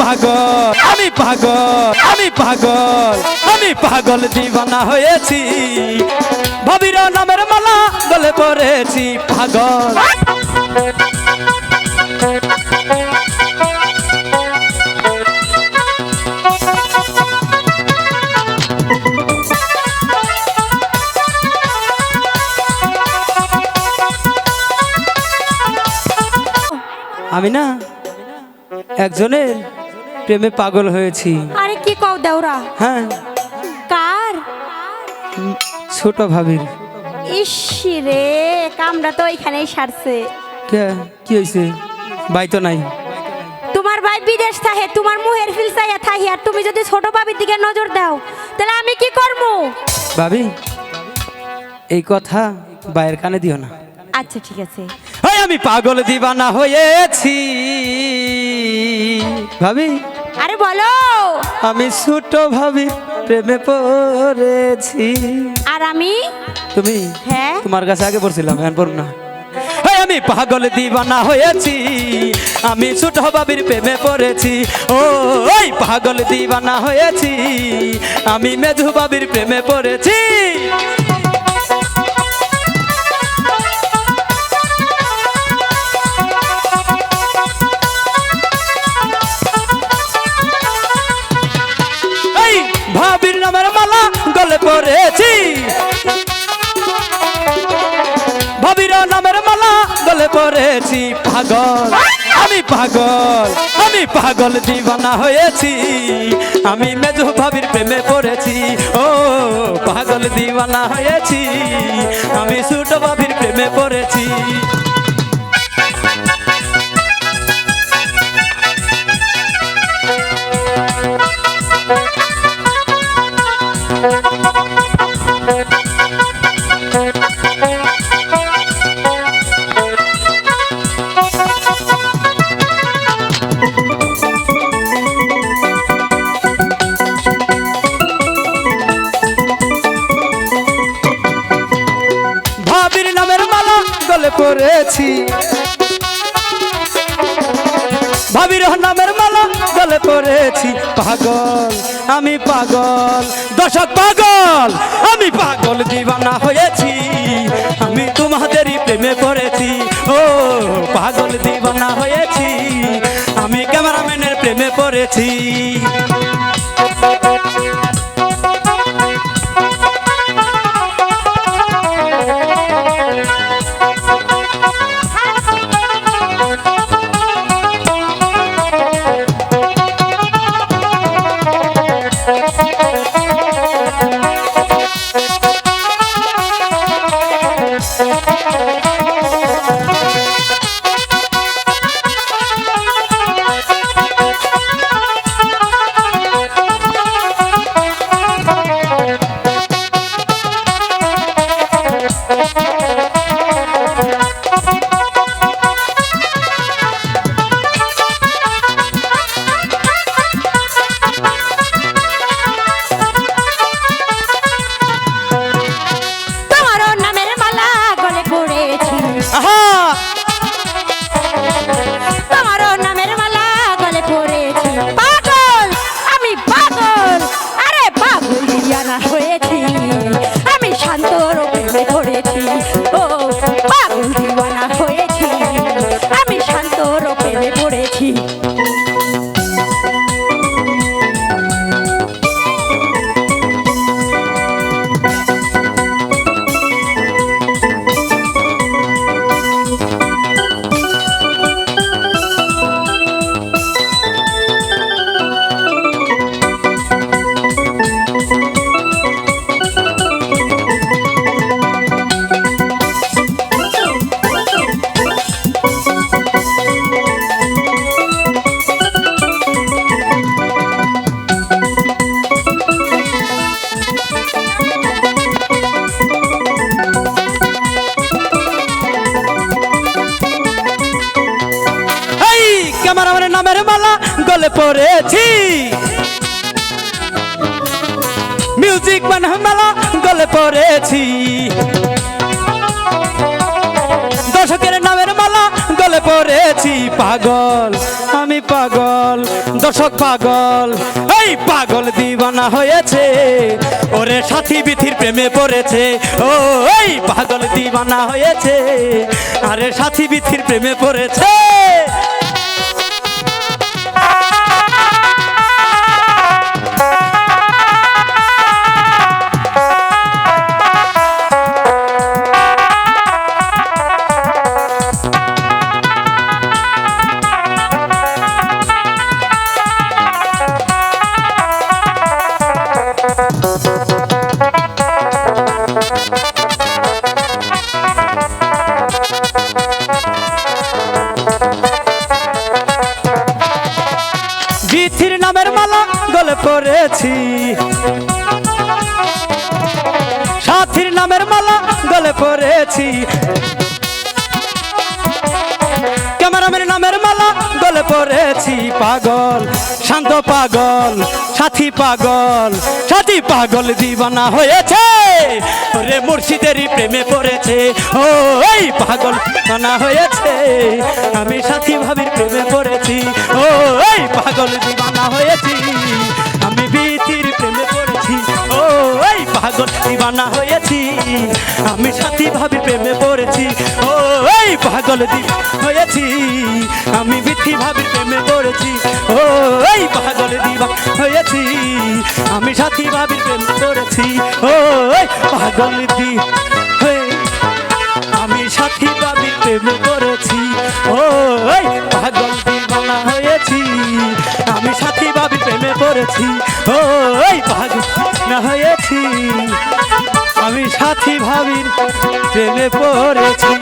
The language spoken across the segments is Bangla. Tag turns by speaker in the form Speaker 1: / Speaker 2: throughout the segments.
Speaker 1: পাগল, আমি পাগল আমি পাগল আমি পাগল দিবানা হয়েছি। ভাবির নামের মালা গলে পড়েছি পাগল। আমি না একজনের প্রেমে পাগল হয়েছি।
Speaker 2: আরে কি কও দেওরা?
Speaker 1: হ্যাঁ।
Speaker 2: কার?
Speaker 1: ছোট ভাবির।
Speaker 2: ইস রে কামটা তো এখানেই সারছে।
Speaker 1: কে? কি হয়েছে বাই তো নাই।
Speaker 2: তোমার ভাই বিদেশ থাকে তোমার মুহের ফিল চাইয়া থাহি আর তুমি যদি ছোট ভাবির দিকে নজর দাও তাহলে আমি কি করব
Speaker 1: ভাবি এই কথা বাইরের কানে দিও না।
Speaker 2: আচ্ছা ঠিক আছে।
Speaker 1: আমি পাগল দিবানা হয়েছি। ভাবি?
Speaker 2: আরে বলো।
Speaker 1: আমি ছোট ভাবি প্রেমে পড়েছি।
Speaker 2: আর আমি?
Speaker 1: তুমি?
Speaker 2: হ্যাঁ।
Speaker 1: তোমার কাছে আগে পড়ছিলাম এখন পড়ব না। আমি পাগল দিবানা হয়েছি আমি ছোট ভাবির প্রেমে পড়েছি। ও ওই পাগল দিবানা হয়েছি আমি মেধু বাবির প্রেমে পড়েছি। পড়েছি ভাবির নামের মালা গলে পড়েছি পাগল। আমি পাগল আমি পাগল দিবানা হয়েছি। আমি মেজু ভাবির প্রেমে পড়েছি। ও, পাগল দিবানা হয়েছি। আমি ছোট ভাবির প্রেমে পড়েছি। ভাবির নামের মালা গলে পড়েছি। পাগল, আমি পাগল। দশক পাগল, আমি পাগল দিবানা হয়েছি। আমি তোমাদেরই প্রেমে পড়েছি। ও, পাগল দিবানা হয়েছি। আমি ক্যামেরাম্যানের প্রেমে পড়েছি।
Speaker 2: পড়েছি। মিউজিক মানে মেলা গলে পড়েছি।
Speaker 1: দর্শকের নামের মালা, গলে পড়েছি। পাগল, আমি পাগল, দর্শক পাগল। এই পাগল দিবানা হয়েছে, ওরে সাথী বিথির প্রেমে পড়েছে। ও, এই পাগল দিবানা হয়েছে, আরে সাথী বিথির প্রেমে পড়েছে। সাথীর নামের মালা গলে পড়েছি। ক্যামেরাম্যানের নামের মালা গলে পড়েছি। পাগল, শান্ত পাগল, সাথী পাগল সাথী পাগল দিবানা হয়েছে। রে মুর্শিদেরই প্রেমে পড়েছে। ও, এই পাগল দিবানা হয়েছে। আমি সাথী ভাবির প্রেমে পড়েছি। ও, এই পাগল দিবানা হয়েছি। আমি বিতির প্রেমে পড়েছি। ও, এই পাগল দিবানা হয়েছি। আমি সাথী ভাবি প্রেমে পড়েছি। ও, এই পাগল দিবানা হয়েছি। আমি বিথি ভাবি প্রেমে পড়েছি। ও, এই পাগল দিবা হয়েছি। আমি সাথী ভাবি প্রেমে পড়েছি। ও, এই পাগল দি আমি সাথী ভাবি প্রেমে পড়েছি। ও, এই পাগল দিবানা হয়েছি। আমি সাথী ভাবি প্রেমে পড়েছি। ও, এই পাগল না হয়েছি। সাথী ভাবির প্রেমে পড়েছি।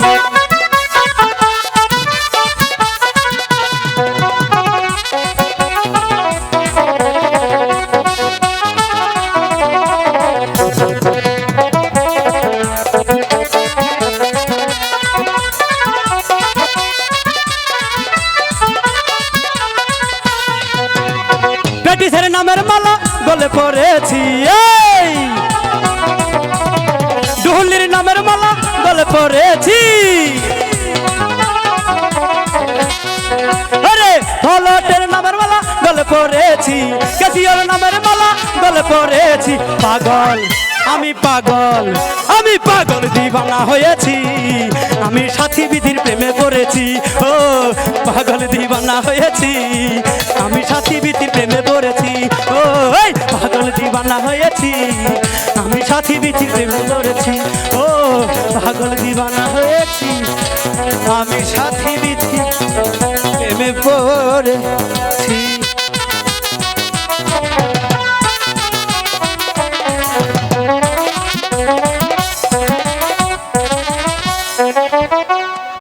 Speaker 1: পড়েছি আরে হলটের নামের মালা গলে পড়েছি কেসিওর নামের মালা গলে পড়েছি পাগল, আমি পাগল আমি পাগল দিবানা হয়েছি। আমি সাথী বিধির প্রেমে পড়েছি, ও, পাগল দিবানা হয়েছি। আমি সাথী বিধির প্রেমে পড়েছি, ও পাগল দিবানা হয়েছি। আমি সাথী বিধির প্রেমে পড়েছি, ও পাগল দিবানা হয়েছি। আমি সাথী দিচ্ছি প্রেমে পড়ে